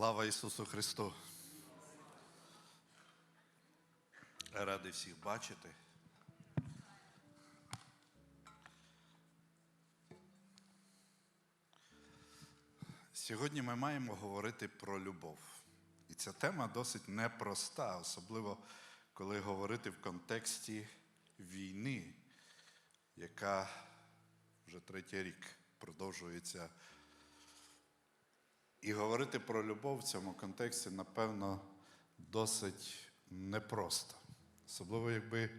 Слава Ісусу Христу! Радий всіх бачити. Сьогодні ми маємо говорити про любов. І ця тема досить непроста, особливо коли говорити в контексті війни, яка вже третій рік продовжується і говорити про любов в цьому контексті, напевно, досить непросто. Особливо, якби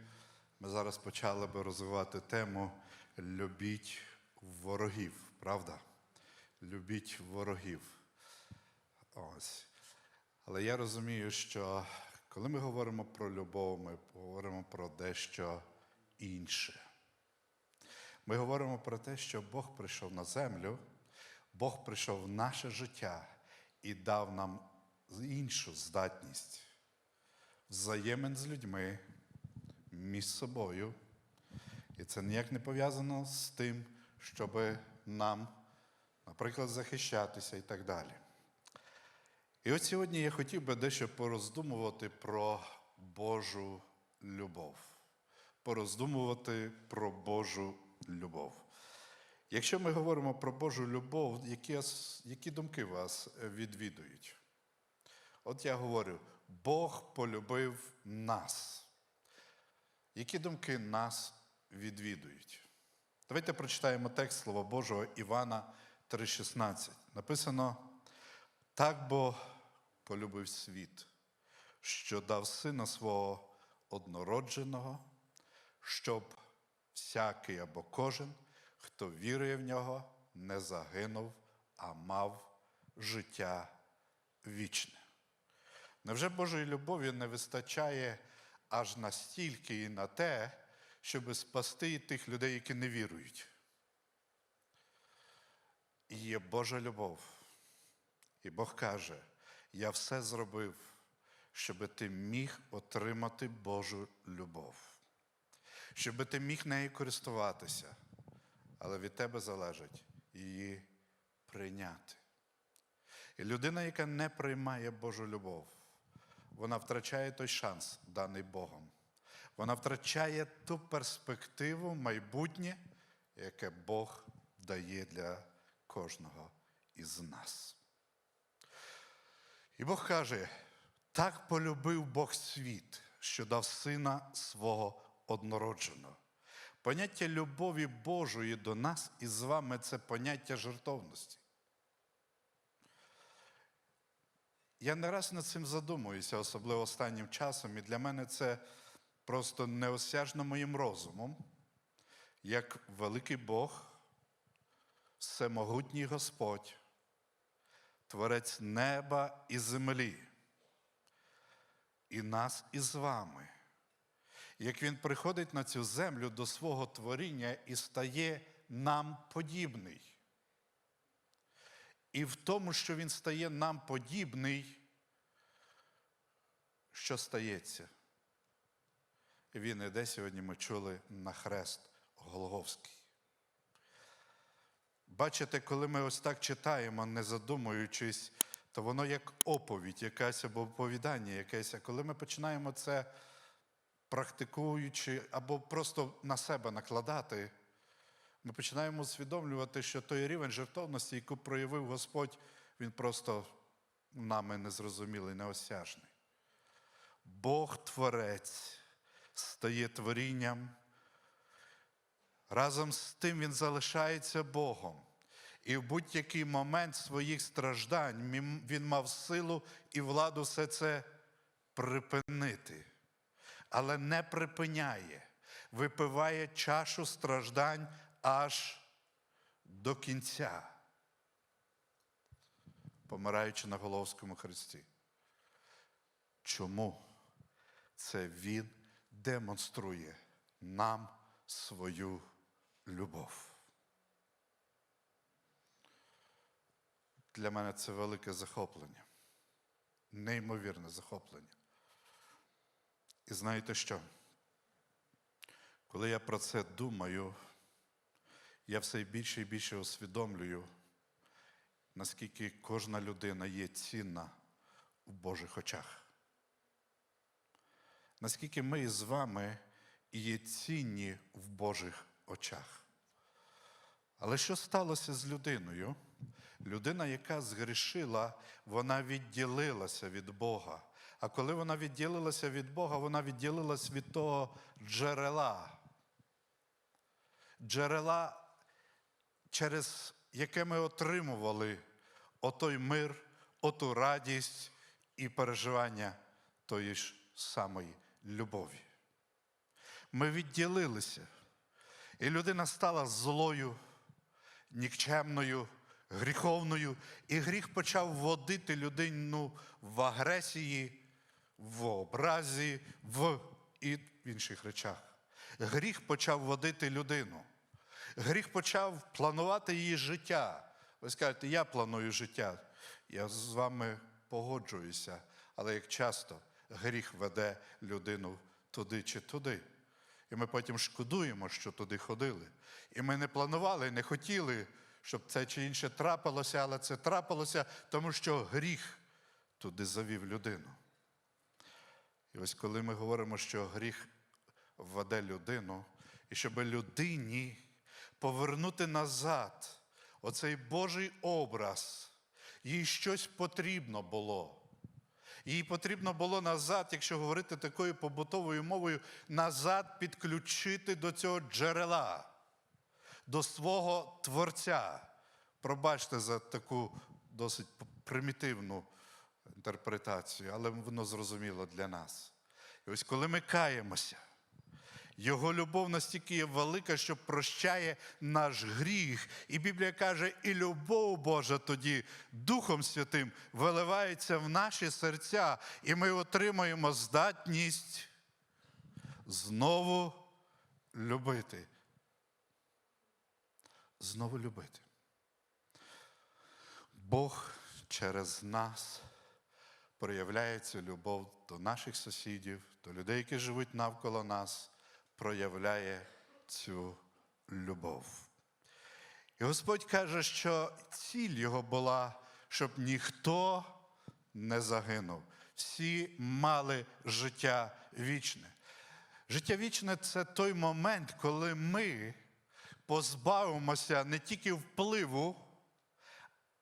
ми зараз почали би розвивати тему Любіть ворогів, правда? Любіть ворогів. Ось. Але я розумію, що коли ми говоримо про любов, ми говоримо про дещо інше. Ми говоримо про те, що Бог прийшов на землю, Бог прийшов в наше життя і дав нам іншу здатність взаємин з людьми між собою. І це ніяк не пов'язано з тим, щоб нам, наприклад, захищатися і так далі. І от сьогодні я хотів би дещо пороздумувати про Божу любов. Пороздумувати про Божу любов. Якщо ми говоримо про Божу любов, які, які думки вас відвідують? От я говорю, Бог полюбив нас. Які думки нас відвідують? Давайте прочитаємо текст Слова Божого Івана 3,16. Написано: так бо полюбив світ, що дав сина свого однородженого, щоб всякий або кожен, хто вірує в нього, не загинув, а мав життя вічне. Невже Божої любові не вистачає аж настільки і на те, щоб спасти тих людей, які не вірують? І є Божа любов. І Бог каже: я все зробив, щоб ти міг отримати Божу любов, щоб ти міг нею користуватися, але від тебе залежить її прийняти. І людина, яка не приймає Божу любов, вона втрачає той шанс, даний Богом. Вона втрачає ту перспективу, майбутнє, яке Бог дає для кожного із нас. І Бог каже: так полюбив Бог світ, що дав сина свого однородженого. Поняття любові Божої до нас і з вами це поняття жертовності. Я не раз над цим задумуюся, особливо останнім часом, і для мене це просто неосяжно моїм розумом, як великий Бог, всемогутній Господь, Творець неба і землі, і нас із вами. Як Він приходить на цю землю до свого творіння і стає нам подібний. І в тому, що Він стає нам подібний, що стається? Він іде сьогодні, ми чули на хрест Голговський. Бачите, коли ми ось так читаємо, не задумуючись, то воно як оповідь, якась або оповідання якесь. Коли ми починаємо це практикуючи або просто на себе накладати, ми починаємо усвідомлювати, що той рівень жертовності, який проявив Господь, він просто нами незрозумілий, неосяжний. Бог Творець стає творінням. Разом з тим він залишається Богом. І в будь-який момент своїх страждань він мав силу і владу все це припинити, але не припиняє, випиває чашу страждань аж до кінця, помираючи на Головському хресті. Чому це Він демонструє нам свою любов? Для мене це велике захоплення, неймовірне захоплення. І знаєте що? Коли я про це думаю, я все більше і більше усвідомлюю, наскільки кожна людина є цінна в Божих очах. Наскільки ми з вами є цінні в Божих очах. Але що сталося з людиною? Людина, яка згрішила, вона відділилася від Бога. А коли вона відділилася від Бога, вона відділилась від того джерела. Джерела, через яке ми отримували отой мир, оту радість і переживання тої ж самої любові. Ми відділилися, і людина стала злою, нікчемною, гріховною, і гріх почав водити людину в агресії, в образі, в і в інших речах. Гріх почав водити людину. Гріх почав планувати її життя. Ви скажете, я планую життя. Я з вами погоджуюся, але як часто гріх веде людину туди чи туди. І ми потім шкодуємо, що туди ходили. І ми не планували, не хотіли, щоб це чи інше трапилося, але це трапилося, тому що гріх туди завів людину. І ось коли ми говоримо, що гріх веде людину, і щоб людині повернути назад оцей Божий образ, їй щось потрібно було. Їй потрібно було назад, якщо говорити такою побутовою мовою, назад підключити до цього джерела, до свого Творця. Пробачте за таку досить примітивну інтерпретацію, але воно зрозуміло для нас. І ось коли ми каємося, його любов настільки є велика, що прощає наш гріх. І Біблія каже, і любов Божа тоді Духом Святим виливається в наші серця, і ми отримуємо здатність знову любити. Знову любити. Бог через нас проявляє цю любов до наших сусідів, до людей, які живуть навколо нас, проявляє цю любов. І Господь каже, що ціль його була, щоб ніхто не загинув. Всі мали життя вічне. Життя вічне це той момент, коли ми позбавимося не тільки впливу,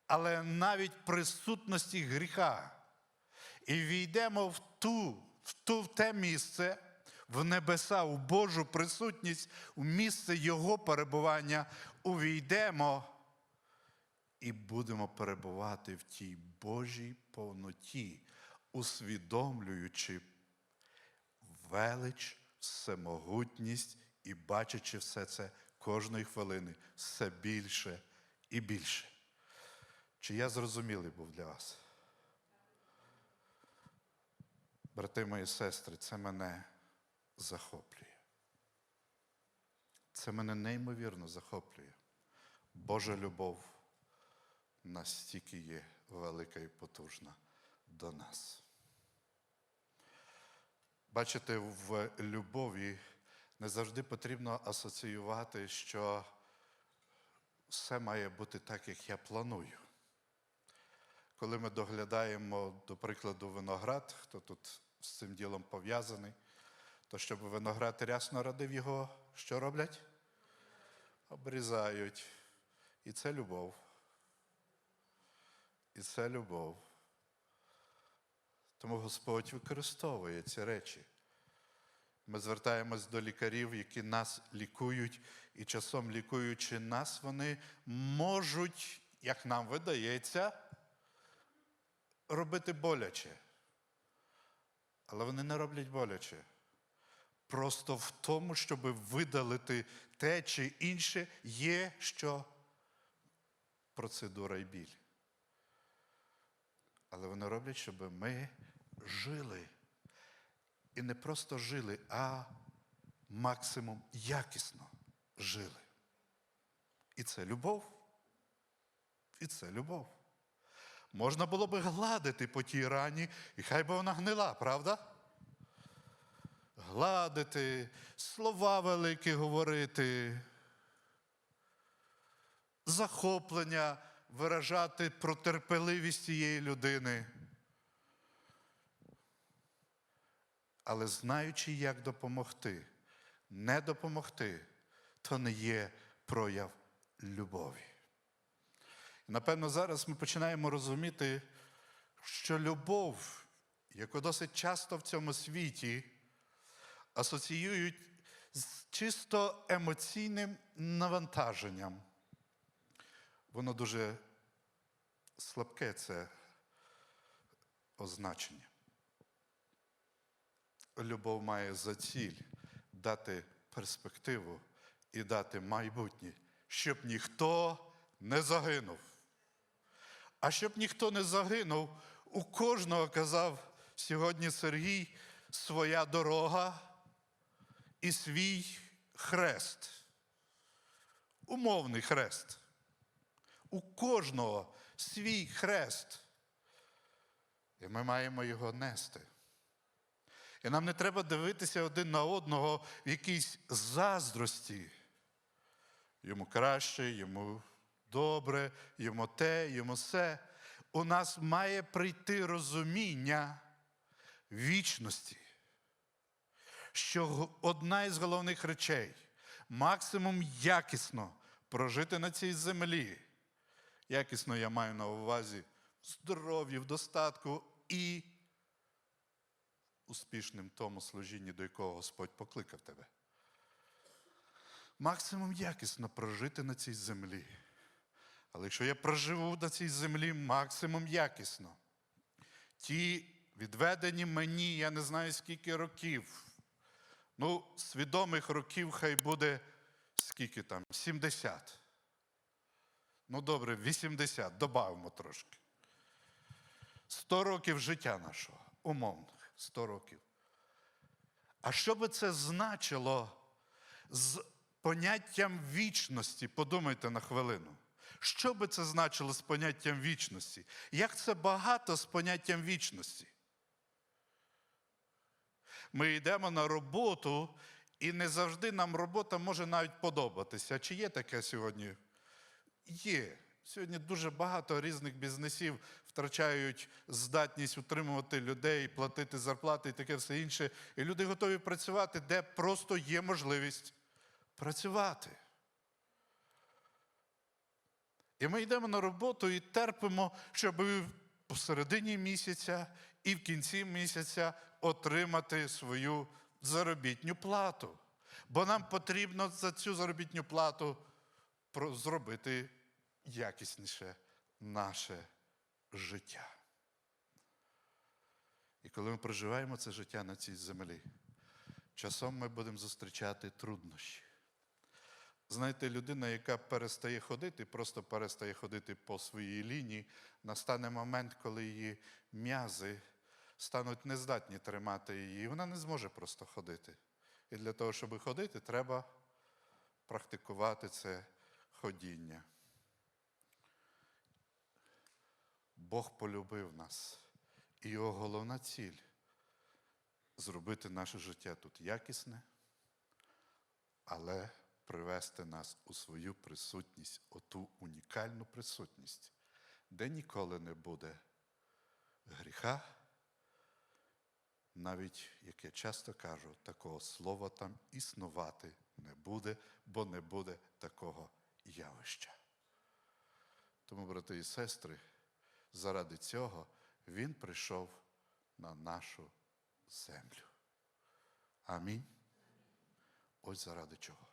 але навіть присутності гріха. І війдемо в ту, в ту в те місце, в небеса, в Божу присутність, в місце Його перебування, увійдемо і будемо перебувати в тій Божій повноті, усвідомлюючи велич, всемогутність і бачачи все це кожної хвилини все більше і більше. Чи я зрозумілий був для вас? Брати мої сестри, це мене захоплює. Це мене неймовірно захоплює. Божа любов настільки є велика і потужна до нас. Бачите, в любові не завжди потрібно асоціювати, що все має бути так, як я планую. Коли ми доглядаємо, до прикладу, виноград, хто тут з цим ділом пов'язаний, то щоб виноград рясно родив його, що роблять? Обрізають. І це любов. І це любов. Тому Господь використовує ці речі. Ми звертаємось до лікарів, які нас лікують, і часом лікуючи нас, вони можуть, як нам видається, робити боляче. Але вони не роблять боляче. Просто в тому, щоб видалити те чи інше, є що процедура і біль. Але вони роблять, щоб ми жили. І не просто жили, а максимум якісно жили. І це любов. І це любов. Можна було би гладити по тій рані, і хай би вона гнила, правда? Гладити, слова великі говорити, захоплення виражати про терпеливість цієї людини. Але знаючи, як допомогти, не допомогти, то не є прояв любові. Напевно, зараз ми починаємо розуміти, що любов, яку досить часто в цьому світі асоціюють з чисто емоційним навантаженням, воно дуже слабке це означення. Любов має за ціль дати перспективу і дати майбутнє, щоб ніхто не загинув. А щоб ніхто не загинув, у кожного казав сьогодні Сергій своя дорога і свій хрест. Умовний хрест. У кожного свій хрест. І ми маємо його нести. І нам не треба дивитися один на одного в якійсь заздрості. Йому краще, йому добре, йому те, йому все. У нас має прийти розуміння вічності, що одна із головних речей максимум якісно прожити на цій землі. Якісно я маю на увазі в здоров'ї, в достатку і успішним тому служінні, до якого Господь покликав тебе. Максимум якісно прожити на цій землі. Але якщо я проживу на цій землі максимум якісно, ті відведені мені, я не знаю скільки років, ну, свідомих років хай буде скільки там, 70. Ну, добре, 80, добавимо трошки. 100 років життя нашого, умовних, 100 років. А що би це значило з поняттям вічності? Подумайте на хвилину. Що би це значило з поняттям вічності? Як це багато з поняттям вічності? Ми йдемо на роботу, і не завжди нам робота може навіть подобатися. Чи є таке сьогодні? Є. Сьогодні дуже багато різних бізнесів втрачають здатність утримувати людей, платити зарплати і таке все інше. І люди готові працювати, де просто є можливість працювати. І ми йдемо на роботу і терпимо, щоб посередині місяця і в кінці місяця отримати свою заробітню плату. Бо нам потрібно за цю заробітню плату зробити якісніше наше життя. І коли ми проживаємо це життя на цій землі, часом ми будемо зустрічати труднощі. Знаєте, людина, яка перестає ходити, просто перестає ходити по своїй лінії, настане момент, коли її м'язи стануть нездатні тримати її, і вона не зможе просто ходити. І для того, щоб ходити, треба практикувати це ходіння. Бог полюбив нас, і його головна ціль зробити наше життя тут якісне, але привести нас у свою присутність, оту унікальну присутність, де ніколи не буде гріха, навіть, як я часто кажу, такого слова там існувати не буде, бо не буде такого явища. Тому, брати і сестри, заради цього Він прийшов на нашу землю. Амінь. Ось заради чого.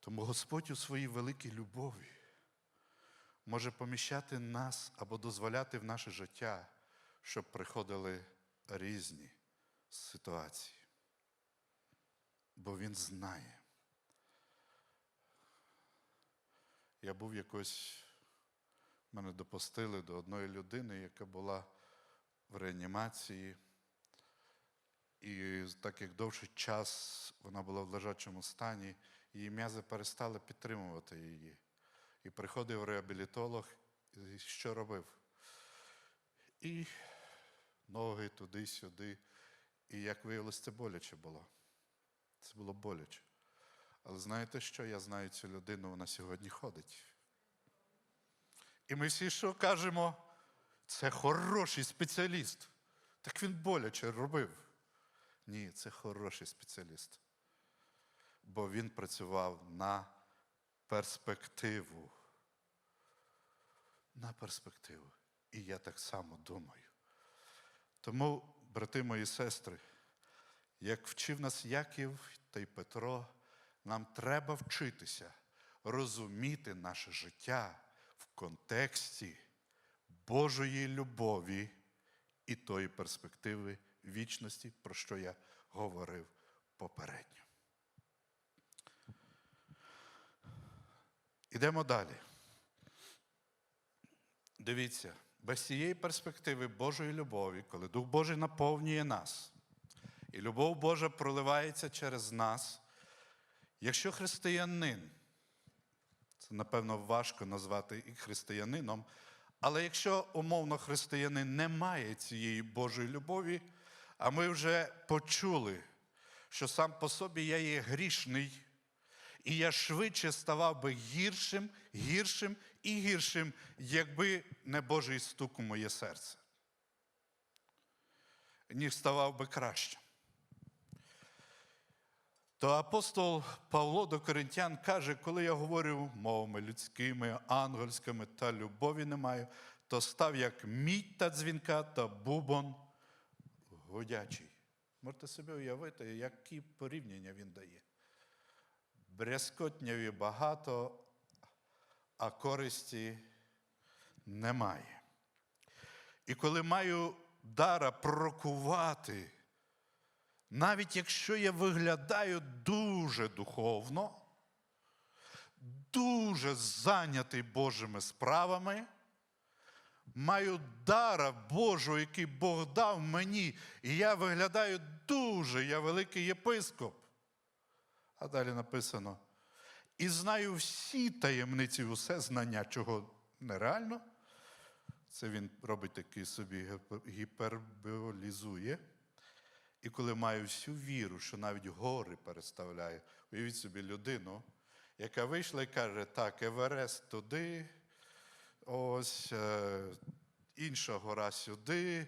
Тому Господь у своїй великій любові може поміщати нас або дозволяти в наше життя, щоб приходили різні ситуації. Бо Він знає. Я був якось, мене допустили до одної людини, яка була в реанімації. І так як довший час вона була в лежачому стані, її м'язи перестали підтримувати її. І приходив реабілітолог, і що робив? І ноги туди-сюди. І як виявилось, це боляче було. Це було боляче. Але знаєте що? Я знаю цю людину, вона сьогодні ходить. І ми всі що кажемо? Це хороший спеціаліст. Так він боляче робив. Ні, це хороший спеціаліст. Бо він працював на перспективу. На перспективу. І я так само думаю. Тому, брати мої сестри, як вчив нас Яків та й Петро, нам треба вчитися розуміти наше життя в контексті Божої любові і тої перспективи вічності, про що я говорив попередньо. Ідемо далі. Дивіться, без цієї перспективи Божої любові, коли Дух Божий наповнює нас, і любов Божа проливається через нас, якщо християнин, це напевно важко назвати і християнином, але якщо умовно християнин не має цієї Божої любові, а ми вже почули, що сам по собі я є грішний, і я швидше ставав би гіршим, гіршим і гіршим, якби не Божий стук у моє серце. Ніж ставав би кращим. То апостол Павло до Коринтян каже, коли я говорю мовами людськими, ангельськими та любові не маю, то став як мідь та дзвінка та бубон гудячий. Можете собі уявити, які порівняння він дає. Брязкотняві багато, а користі немає. І коли маю дара пророкувати, навіть якщо я виглядаю дуже духовно, дуже зайнятий Божими справами, маю дара Божого, який Бог дав мені, і я виглядаю дуже, я великий єпископ. А далі написано: і знаю всі таємниці, усе знання, чого нереально. Це він робить такий собі гіперболізує. І коли маю всю віру, що навіть гори переставляє, уявіть собі людину, яка вийшла і каже, так, Еверест туди, ось е, інша гора сюди,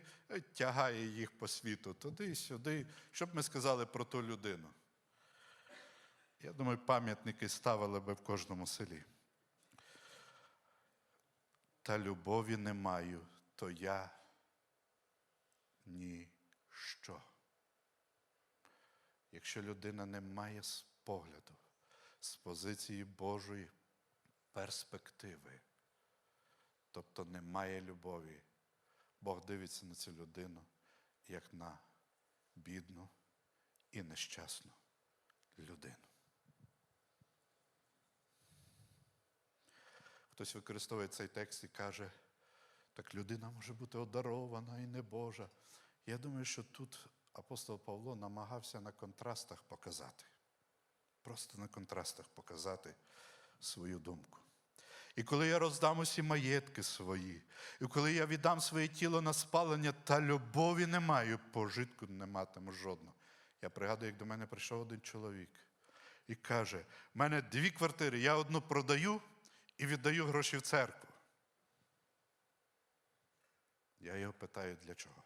тягає їх по світу туди, сюди. Що б ми сказали про ту людину? Я думаю, пам'ятники ставили би в кожному селі. Та любові не маю, то я ніщо. Якщо людина не має з погляду, з позиції Божої перспективи, тобто не має любові, Бог дивиться на цю людину як на бідну і нещасну людину. Хтось використовує цей текст і каже, так людина може бути одарована і не Божа. Я думаю, що тут апостол Павло намагався на контрастах показати. Просто на контрастах показати свою думку. І коли я роздам усі маєтки свої, і коли я віддам своє тіло на спалення, та любові не маю, пожитку не матиму жодного. Я пригадую, як до мене прийшов один чоловік і каже: в мене дві квартири, я одну продаю і віддаю гроші в церкву. Я його питаю, для чого?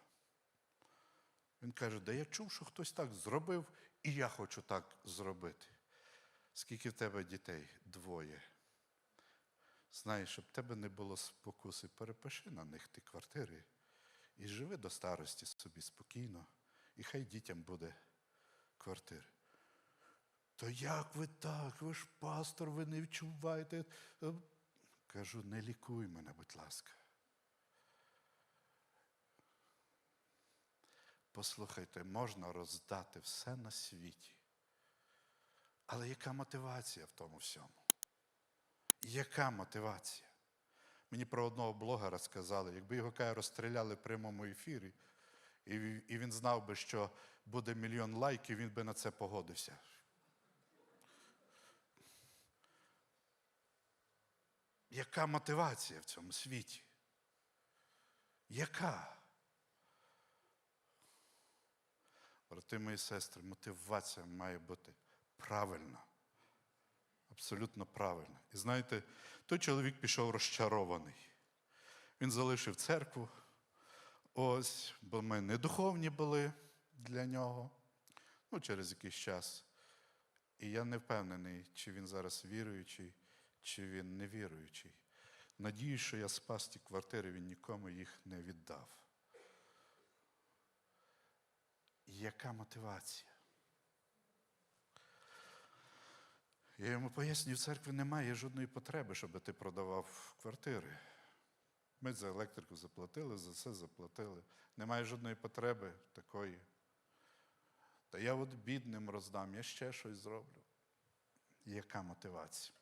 Він каже, да я чув, що хтось так зробив, і я хочу так зробити. Скільки в тебе дітей? Двоє. Знаєш, щоб тебе не було спокуси, перепиши на них ті квартири і живи до старості собі спокійно, і хай дітям буде квартири. То як ви так? Ви ж пастор, ви не відчуваєте. Е, Кажу, не лікуй мене, будь ласка. Послухайте, можна роздати все на світі. Але яка мотивація в тому всьому? Яка мотивація? Мені про одного блогера сказали, якби його каже, розстріляли в прямому ефірі, і він знав би, що буде мільйон лайків, він би на це погодився. Яка мотивація в цьому світі? Яка? Брати мої сестри, мотивація має бути правильна. Абсолютно правильна. І знаєте, той чоловік пішов розчарований. Він залишив церкву. Ось, бо ми не духовні були для нього. Ну, через якийсь час. І я не впевнений, чи він зараз віруючий, чи він невіруючий. Надію, що я спас ті квартири, він нікому їх не віддав. Яка мотивація? Я йому пояснюю, в церкві немає жодної потреби, щоб ти продавав квартири. Ми за електрику заплатили, за все заплатили. Немає жодної потреби такої. Та я от бідним роздам, я ще щось зроблю. Яка мотивація?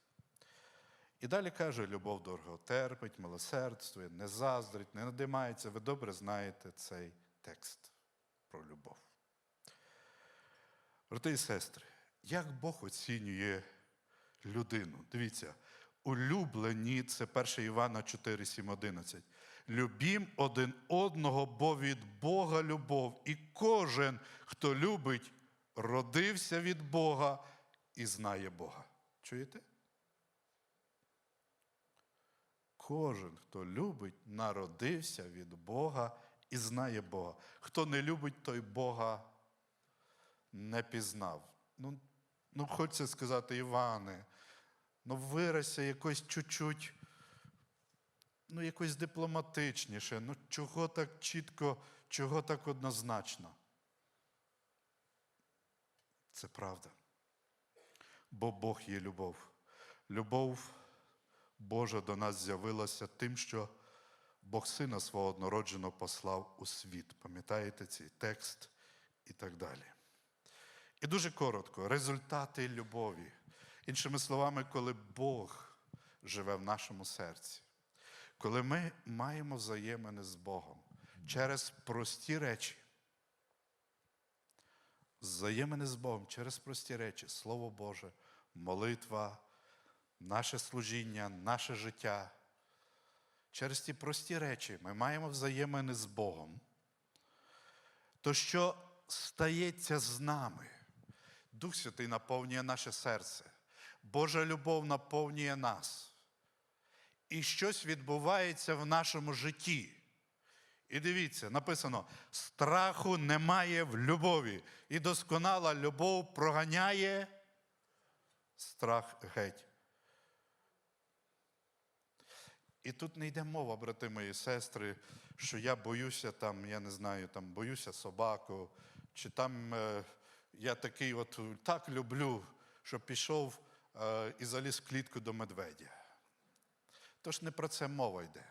І далі каже, любов дорого терпить, милосердствує, не заздрить, не надимається. Ви добре знаєте цей текст про любов. Брати і сестри, як Бог оцінює людину? Дивіться, улюблені це 1 Івана 4, 7, 11. Любім один одного, бо від Бога любов. І кожен, хто любить, родився від Бога і знає Бога. Чуєте? Кожен, хто любить, народився від Бога і знає Бога. Хто не любить, той Бога не пізнав. Ну, ну хочеться сказати, Іване, ну виразься якось чуть-чуть, ну якось дипломатичніше, ну чого так чітко, чого так однозначно. Це правда. Бо Бог є любов. Любов Божа до нас з'явилася тим, що Бог Сина свого однородженого послав у світ. Пам'ятаєте цей текст і так далі. І дуже коротко, результати любові. Іншими словами, коли Бог живе в нашому серці, коли ми маємо взаємини з Богом через прості речі, взаємини з Богом через прості речі, Слово Боже, молитва, наше служіння, наше життя. Через ті прості речі ми маємо взаємини з Богом. То що стається з нами? Дух Святий наповнює наше серце. Божа любов наповнює нас. І щось відбувається в нашому житті. І дивіться, написано: страху немає в любові, і досконала любов проганяє страх геть. І тут не йде мова, брати мої сестри, що я боюся там, я не знаю, там боюся собаку, чи там е, я такий от так люблю, що пішов е, і заліз в клітку до медведя. Тож не про це мова йде.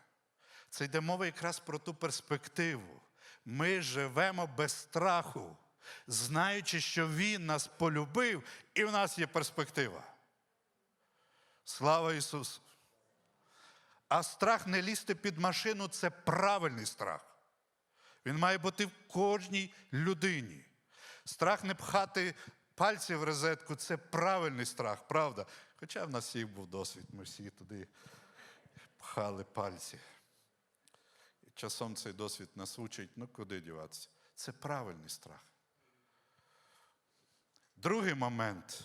Це йде мова якраз про ту перспективу. Ми живемо без страху, знаючи, що Він нас полюбив, і в нас є перспектива. Слава Ісусу! А страх не лізти під машину це правильний страх. Він має бути в кожній людині. Страх не пхати пальці в розетку це правильний страх, правда. Хоча в нас всіх був досвід, ми всі туди пхали пальці. І часом цей досвід нас учить, ну куди діватися? Це правильний страх. Другий момент.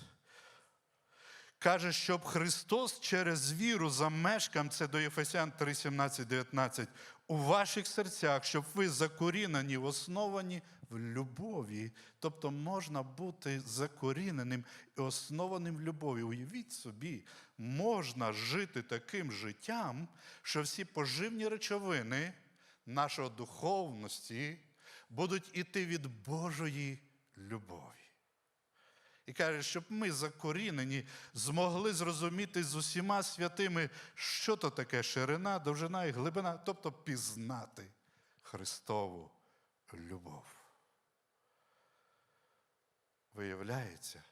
Каже, щоб Христос через віру замешкам, це до Єфесян 3, 17, 19, у ваших серцях, щоб ви закорінені, основані в любові. Тобто можна бути закоріненим і основаним в любові. Уявіть собі, можна жити таким життям, що всі поживні речовини нашої духовності будуть іти від Божої любові. І каже, щоб ми закорінені, змогли зрозуміти з усіма святими, що то таке ширина, довжина і глибина, тобто пізнати Христову любов. Виявляється,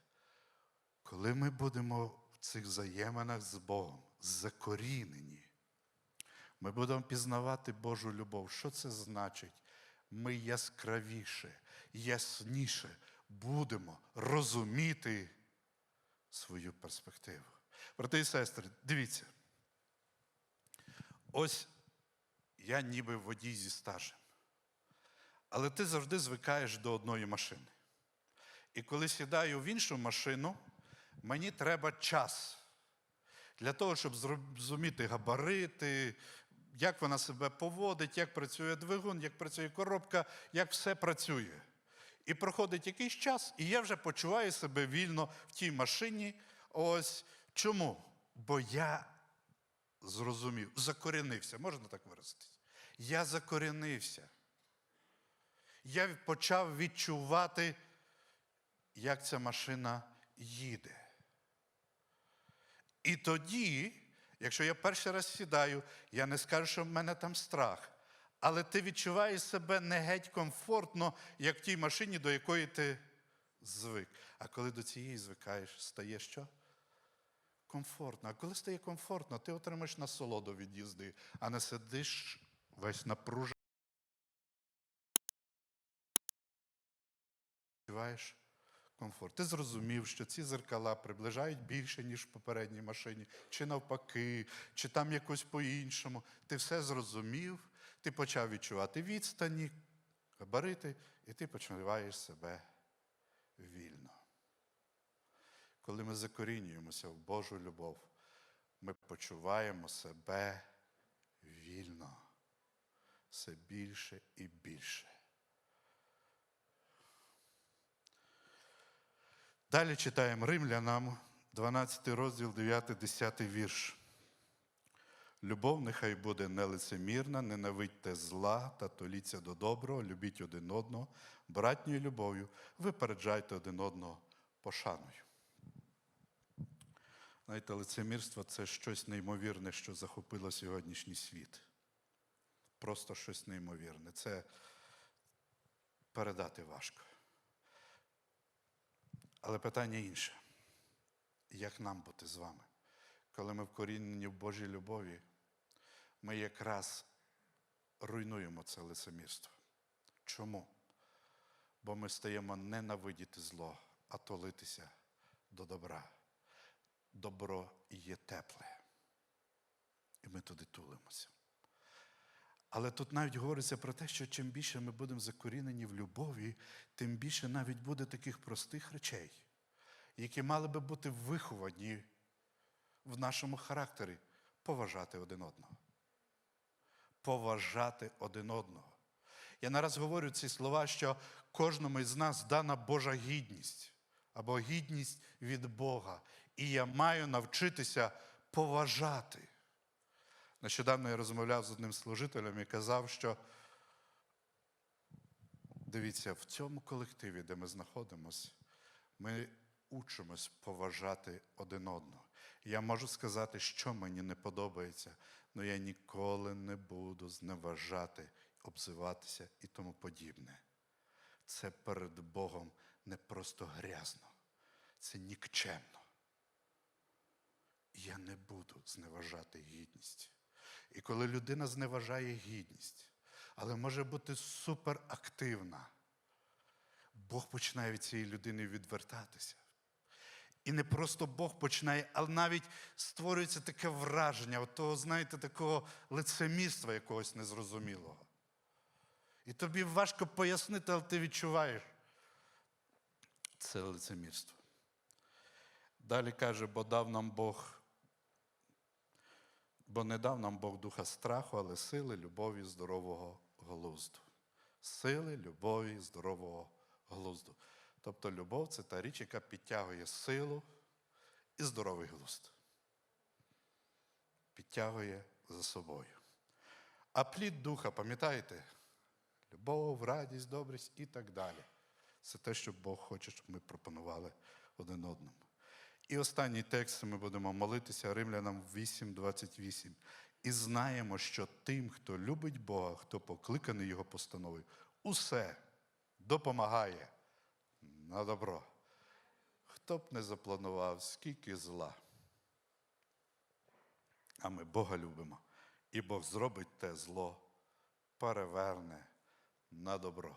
коли ми будемо в цих взаєминах з Богом закорінені, ми будемо пізнавати Божу любов. Що це значить? Ми яскравіше, ясніше будемо розуміти свою перспективу. Брати і сестри, дивіться. Ось я ніби водій зі стажем. Але ти завжди звикаєш до одної машини. І коли сідаю в іншу машину, мені треба час для того, щоб зрозуміти габарити, як вона себе поводить, як працює двигун, як працює коробка, як все працює. І проходить якийсь час, і я вже почуваю себе вільно в тій машині. Ось чому? Бо я зрозумів, закорінився, можна так виразитись? Я закорінився. Я почав відчувати, як ця машина їде. І тоді, якщо я перший раз сідаю, я не скажу, що в мене там страх. Але ти відчуваєш себе не геть комфортно, як в тій машині, до якої ти звик. А коли до цієї звикаєш, стає що? Комфортно. А коли стає комфортно, ти отримаєш насолоду від їзди, а не сидиш весь напружений. Відчуваєш комфорт. Ти зрозумів, що ці зеркала приближають більше, ніж в попередній машині, чи навпаки, чи там якось по-іншому. Ти все зрозумів, ти почав відчувати відстані, габарити, і ти почуваєш себе вільно. Коли ми закорінюємося в Божу любов, ми почуваємо себе вільно, все більше і більше. Далі читаємо Римлянам, 12 розділ, 9-10 вірш. Любов нехай буде нелицемірна, ненавидьте зла та толіться до доброго, любіть один одного, братньою любов'ю, випереджайте один одного пошаною. Знаєте, лицемірство це щось неймовірне, що захопило сьогоднішній світ. Просто щось неймовірне. Це передати важко. Але питання інше. Як нам бути з вами? Коли ми вкорінені в Божій любові, ми якраз руйнуємо це лицемірство. Чому? Бо ми стаємо ненавидіти зло, а толитися до добра. Добро є тепле. І ми туди тулимося. Але тут навіть говориться про те, що чим більше ми будемо закорінені в любові, тим більше навіть буде таких простих речей, які мали би бути виховані в нашому характері поважати один одного. Поважати один одного. Я нараз говорю ці слова, що кожному із нас дана Божа гідність або гідність від Бога. І я маю навчитися поважати. Нещодавно я розмовляв з одним служителем і казав, що дивіться, в цьому колективі, де ми знаходимося, ми учимось поважати один одного. Я можу сказати, що мені не подобається, але я ніколи не буду зневажати, обзиватися і тому подібне. Це перед Богом не просто грязно, це нікчемно. Я не буду зневажати гідність. І коли людина зневажає гідність, але може бути суперактивна, Бог починає від цієї людини відвертатися. І не просто Бог починає, але навіть створюється таке враження, от того, знаєте, такого лицемірства якогось незрозумілого. І тобі важко пояснити, але ти відчуваєш. Це лицемірство. Далі каже, бо дав нам Бог Бо не дав нам Бог духа страху, але сили, любові, здорового глузду. Сили, любові, здорового глузду. Тобто любов це та річ, яка підтягує силу і здоровий глузд. Підтягує за собою. А плід духа, пам'ятаєте? Любов, радість, добрість і так далі. Це те, що Бог хоче, щоб ми пропонували один одному. І останній текст ми будемо молитися Римлянам 8.28. І знаємо, що тим, хто любить Бога, хто покликаний Його постановою, усе допомагає на добро. Хто б не запланував, скільки зла. А ми Бога любимо. І Бог зробить те зло, переверне на добро.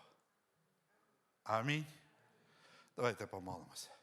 Амінь. Давайте помолимося.